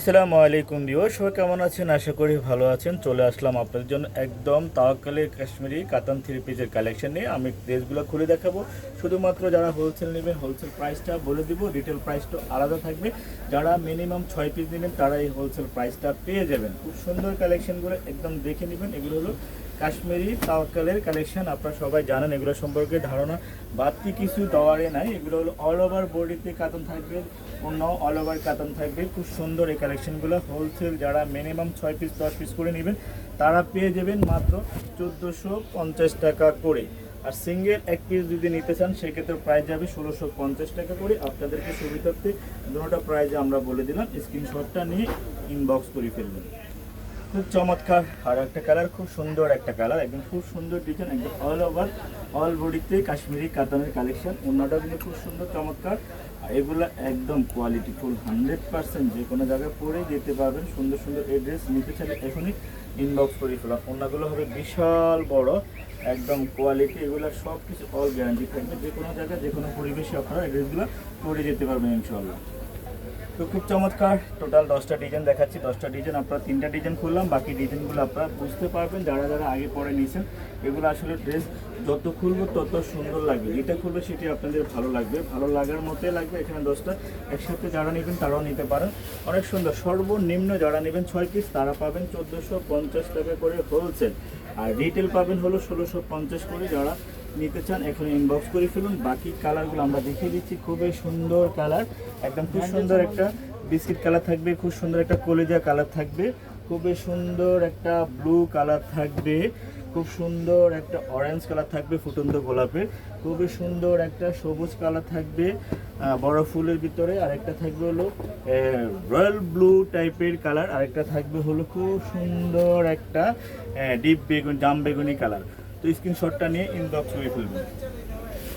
আসসালামু আলাইকুম দিও সবাই কেমন আছেন? আশা করি ভালো আছেন। চলে আসলাম আপনাদের জন্য একদম তাওয়াকালে কাশ্মীরি কাতান থ্রি পিসের কালেকশন নিয়ে। আমি ড্রেসগুলো খুলে দেখাবো। শুধুমাত্র যারা হোলসেল নেবেন হোলসেল প্রাইসটা বলে দিব। রিটেল প্রাইসটা আলাদা থাকবে। যারা মিনিমাম ছয় পিস নেবেন, তারা এই হোলসেল প্রাইসটা পেয়ে যাবেন। খুব সুন্দর কালেকশনগুলো একদম দেখে নেবেন। এগুলো হলো কাশ্মীরি তাওয়াক্কালের কালেকশন আপনারা সবাই জানেন এগুলো সম্পর্কে ধারণা বাড়তি কিছু দেওয়ারে নাই। এগুলো হলো অল ওভার বডিতে কাতান থাকবে, অন্য অল ওভার কাতান থাকবে। খুব সুন্দর এই কালেকশনগুলো হোলসেল যারা মিনিমাম ছয় পিস দশ পিস করে নেবেন, তারা পেয়ে যাবেন মাত্র চোদ্দোশো পঞ্চাশ টাকা করে। আর সিঙ্গেল এক পিস যদি নিতে চান, সেক্ষেত্রে প্রাইস যাবে ষোলোশো পঞ্চাশ টাকা করে। আপনাদেরকে সুবিধার্থে দুটোটা প্রাইজ আমরা বলে দিলাম। স্ক্রিনশটটা নিয়ে ইনবক্স করে ফেলবেন। খুব চমৎকার। আর একটা কালার খুব সুন্দর একটা কালার একদম খুব সুন্দর ডিজাইন একদম অল ওভার অল বডিতে কাশ্মীরি কাতানের কালেকশন অন্যটা কিন্তু খুব সুন্দর, চমৎকার। আর এগুলো একদম কোয়ালিটি ফুল হান্ড্রেড পার্সেন্ট যে কোনো জায়গায় পরে যেতে পারবেন সুন্দর সুন্দর এই ড্রেস নিতে চাইলে এখনই ইনবক্স করে ফেলাম অন্যগুলো হবে বিশাল বড়, একদম কোয়ালিটি এগুলো সব কিছু অল গ্যারান্টি থাকবে। যে কোনো জায়গায়, যে কোনো পরিবেশে আপনারা এই ড্রেসগুলো পরে যেতে পারবেন ইনশাল্লাহ তো খুব চমৎকার। টোটাল দশটা ডিজাইন দেখাচ্ছি। দশটা ডিজাইন আপনারা তিনটা ডিজাইন খুললাম। বাকি ডিজাইনগুলো আপনারা বুঝতে পারবেন যারা যারা আগে পরে নিয়েছেন। এগুলো আসলে ড্রেস যত খুলবো তত সুন্দর লাগবে। যেটা খুলবে সেটি আপনাদের ভালো লাগবে। ভালো লাগার মতোই লাগবে এখানে দশটা। একসাথে যারা নেবেন তারাও নিতে পারেন। অনেক সুন্দর। সর্বনিম্ন যারা নেবেন ছয় পিস তারা পাবেন চোদ্দোশো পঞ্চাশ টাকা করে হোলসেল আর রিটেল পাবেন হলো ষোলোশো পঞ্চাশ করে যারা নিতে চান এখন ইনবক্স করে ফেলুন। বাকি কালারগুলো আমরা দেখিয়ে দিচ্ছি। খুবই সুন্দর কালার একদম খুব সুন্দর একটা বিস্কিট কালার থাকবে, খুব সুন্দর একটা কলেজা কালার থাকবে, খুবই সুন্দর একটা ব্লু কালার থাকবে, খুব সুন্দর একটা অরেঞ্জ কালার থাকবে ফুটন্ত গোলাপের, খুবই সুন্দর একটা সবুজ কালার থাকবে বড় ফুলের ভিতরে, আরেকটা থাকবে হলো রয়্যাল ব্লু টাইপের কালার আরেকটা থাকবে হলো খুব সুন্দর একটা ডিপ বেগুন, জাম বেগুনি কালার তো স্ক্রিনশটটা নিয়ে ইনবক্স করে ফেলবেন।